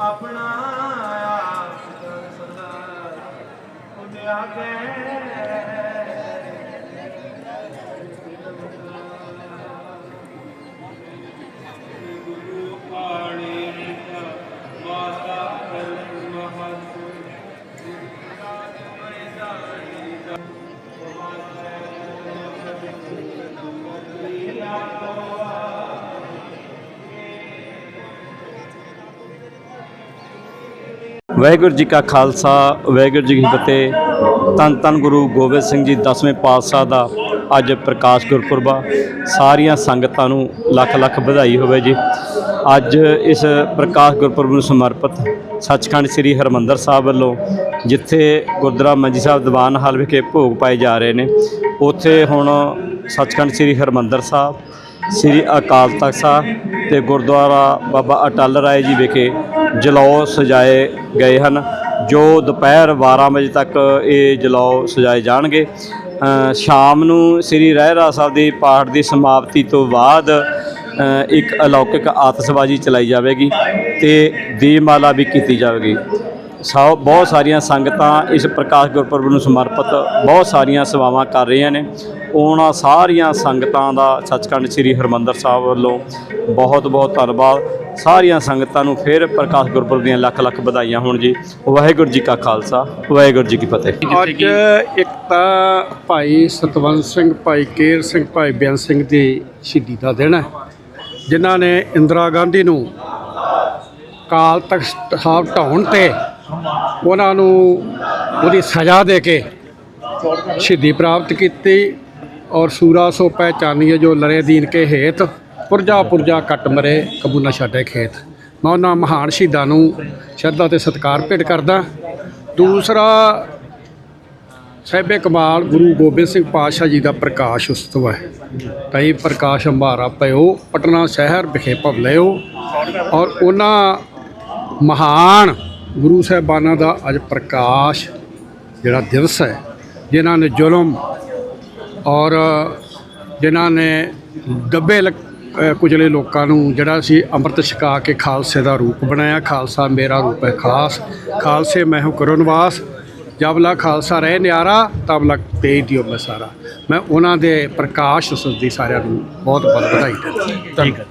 ਆਪਣਾ ਆਪ ਸਦਾ ਉਹਦੇ ਆਗੇ ਵਾਹਿਗੁਰੂ ਜੀ ਕਾ ਖਾਲਸਾ, ਵਾਹਿਗੁਰੂ ਜੀ ਕੀ ਫਤਿਹ। ਤਨ ਤਨ ਗੁਰੂ ਗੋਬਿੰਦ ਸਿੰਘ ਜੀ, ਦਸਵੇਂ ਪਾਤਸ਼ਾਹ ਦਾ ਅੱਜ ਪ੍ਰਕਾਸ਼ ਗੁਰਪੁਰਬ ਆ। ਸਾਰੀਆਂ ਸੰਗਤਾਂ ਨੂੰ ਲੱਖ ਲੱਖ ਵਧਾਈ ਹੋਵੇ ਜੀ। ਅੱਜ ਇਸ ਪ੍ਰਕਾਸ਼ ਗੁਰਪੁਰਬ ਨੂੰ ਸਮਰਪਿਤ ਸੱਚਖੰਡ ਸ੍ਰੀ ਹਰਮੰਦਰ ਸਾਹਿਬ ਵੱਲੋਂ, ਜਿੱਥੇ ਗੁਰਦੁਆਰਾ ਮੰਜੀ ਸਾਹਿਬ ਦੀਵਾਨ ਹਾਲ ਵਿਖੇ ਭੋਗ ਪਾਏ ਜਾ ਰਹੇ ਨੇ, ਉੱਥੇ ਹੁਣ ਸੱਚਖੰਡ ਸ੍ਰੀ ਹਰਮੰਦਰ ਸਾਹਿਬ ਸ੍ਰੀ ਅਕਾਲ ਤਖਤ ਸਾਹਿਬ ਤੇ ਗੁਰਦੁਆਰਾ ਬਾਬਾ ਅਟਲ ਰਾਏ ਜੀ ਵਿਖੇ ਜਲੌ ਸਜਾਏ ਗਏ ਹਨ, ਜੋ ਦੁਪਹਿਰ 12 ਵਜੇ ਤੱਕ ਇਹ ਜਲੌ ਸਜਾਏ ਜਾਣਗੇ। ਸ਼ਾਮ ਨੂੰ ਸ੍ਰੀ ਰਹਿਰਾ ਸਾਹਿਬ ਦੇ ਪਾਠ ਦੀ ਸਮਾਪਤੀ ਤੋਂ ਬਾਅਦ ਇੱਕ ਅਲੌਕਿਕ ਆਤਸ਼ਬਾਜ਼ੀ ਚਲਾਈ ਜਾਵੇਗੀ ਤੇ ਦੀਪਮਾਲਾ ਵੀ ਕੀਤੀ ਜਾਵੇਗੀ। ਸਭ ਬਹੁਤ ਸਾਰੀਆਂ ਸੰਗਤਾਂ ਇਸ ਪ੍ਰਕਾਸ਼ ਗੁਰਪੁਰਬ ਨੂੰ ਸਮਰਪਿਤ ਬਹੁਤ ਸਾਰੀਆਂ ਸੇਵਾਵਾਂ ਕਰ ਰਹੀਆਂ ਨੇ। ਉਹਨਾਂ ਸਾਰੀਆਂ ਸੰਗਤਾਂ ਦਾ ਸੱਚਖੰਡ ਸ੍ਰੀ ਹਰਮੰਦਰ ਸਾਹਿਬ ਵੱਲੋਂ ਬਹੁਤ ਬਹੁਤ ਧੰਨਵਾਦ। ਸਾਰੀਆਂ ਸੰਗਤਾਂ ਨੂੰ ਫਿਰ ਪ੍ਰਕਾਸ਼ ਗੁਰਪੁਰਬ ਦੀਆਂ ਲੱਖ ਲੱਖ ਵਧਾਈਆਂ ਹੋਣ ਜੀ। ਵਾਹਿਗੁਰੂ ਜੀ ਕਾ ਖਾਲਸਾ, ਵਾਹਿਗੁਰੂ ਜੀ ਕੀ ਫਤਿਹ। ਅੱਜ ਇੱਕ ਤਾਂ ਭਾਈ ਸਤਵੰਤ ਸਿੰਘ, ਭਾਈ ਕੇਰ ਸਿੰਘ, ਭਾਈ ਬੇਅੰਤ ਸਿੰਘ ਦੀ ਸ਼ਹੀਦੀ ਦਾ ਦਿਨ ਹੈ, ਜਿਨ੍ਹਾਂ ਨੇ ਇੰਦਰਾ ਗਾਂਧੀ ਨੂੰ ਕਾਲ ਤਖਤ ਸਾਹਿਬ ਢਾਉਣ ਤੇ ਉਹਨਾਂ ਨੂੰ ਉਹਦੀ ਸਜ਼ਾ ਦੇ ਕੇ ਸ਼ਹੀਦੀ ਪ੍ਰਾਪਤ ਕੀਤੀ ਔਰ ਸੂਰਾ ਸੋ ਪਹਿਚਾਨੀਏ ਜੋ ਲਰੇ ਦੀਨ ਕੇ ਹੇਤ ਪੁਰਜਾ ਪੁਰਜਾ ਕੱਟ ਮਰੇ, ਕਬੂ ਨਾ ਛੱਡੇ ਖੇਤ। ਮੈਂ ਉਹਨਾਂ ਮਹਾਨ ਸ਼ਹੀਦਾਂ ਨੂੰ ਸ਼ਰਧਾ ਤੇ ਸਤਿਕਾਰ ਭੇਟ ਕਰਦਾ। ਦੂਸਰਾ, ਸਾਹਿਬੇ ਕਮਾਲ ਗੁਰੂ ਗੋਬਿੰਦ ਸਿੰਘ ਪਾਤਸ਼ਾਹ ਜੀ ਦਾ ਪ੍ਰਕਾਸ਼ ਉਤਸਵ ਹੈ। ਕਈ ਪ੍ਰਕਾਸ਼ ਅੰਬਾਰਾ ਪਇਓ ਪਟਨਾ ਸ਼ਹਿਰ ਵਿਖੇ ਭਵ ਲਿਓ ਔਰ ਉਹਨਾਂ ਮਹਾਨ ਗੁਰੂ ਸਾਹਿਬਾਨਾਂ ਦਾ ਅੱਜ ਪ੍ਰਕਾਸ਼ ਜਿਹੜਾ ਦਿਵਸ ਹੈ, ਜਿਨ੍ਹਾਂ ਨੇ ਜ਼ੁਲਮ ਔਰ ਜਿਨ੍ਹਾਂ ਨੇ ਦੱਬੇ ਲ- ਕੁਚਲੇ ਲੋਕਾਂ ਨੂੰ ਜਿਹੜਾ ਸੀ ਅੰਮ੍ਰਿਤ ਛਕਾ ਕੇ ਖਾਲਸੇ ਦਾ ਰੂਪ ਬਣਾਇਆ। ਖਾਲਸਾ ਮੇਰਾ ਰੂਪ ਹੈ ਖਾਸ। ਖਾਲਸੇ ਮੈਂ ਹੂੰ ਕਰੋ ਨਿਵਾਸ ਜਬ ਖਾਲਸਾ ਰਹਿ ਨਿਆਰਾ ਤਬਲਾ ਲਕ ਤੇਜ ਦਿਓ ਮੈਂ ਸਾਰਾ। ਮੈਂ ਉਹਨਾਂ ਦੇ ਪ੍ਰਕਾਸ਼ ਉਤਸਵ ਦੀ ਸਾਰਿਆਂ ਨੂੰ ਬਹੁਤ ਬਹੁਤ ਵਧਾਈ ਦਿੰਦਾ। ਧੰਨਵਾਦ।